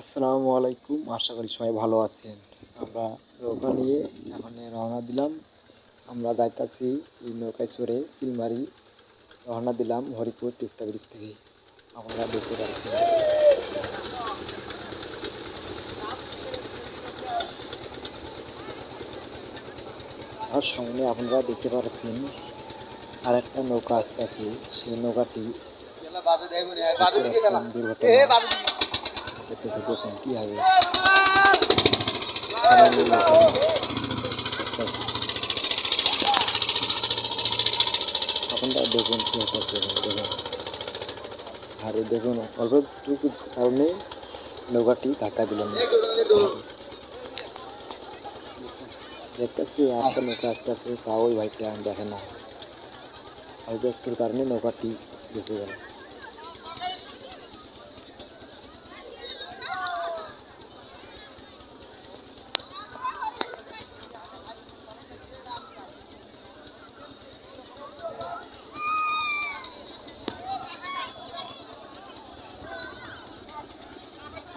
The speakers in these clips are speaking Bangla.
আসসালামু আলাইকুম আশা করি সবাই ভালো আছেন। আমরা নৌকা নিয়ে এখন রওনা দিলাম। আমরা যাইতাছি এই নৌকায় চড়ে চিলমারি রওনা দিলাম হরিপুর তিস্তা ব্রিজ থেকে। আমরা দেখতে পাচ্ছি। আর সামনে আপনারা দেখতে পাচ্ছেন আর একটা নৌকা আসতেছে। সেই নৌকাটি দুর্ঘটনা। দেখতেছে দেখুন কি হবে। আপনারা দেখুন কি হতেছে দেখুন আর দেখুন অল্প টুকু কারণে নৌকাটি ধাক্কা দিলাম দেখতেছি একটা নৌকা আসতে আসতে তাও ওই ভাইটা দেখে না অল্প একটুর কারণে নৌকাটি বেঁচে গেল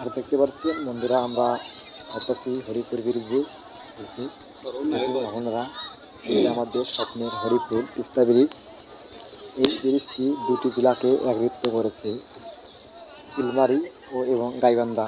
আর দেখতে পাচ্ছেন, বন্ধুরা, আমরা আসতেছি হরিপুর ব্রিজে। আপনারা আমাদের স্বপ্নের হরিপুর তিস্তা ব্রিজ। এই ব্রিজটি দুটি জেলাকে একত্রিত করেছে চিলমারি ও এবং গাইবান্ধা।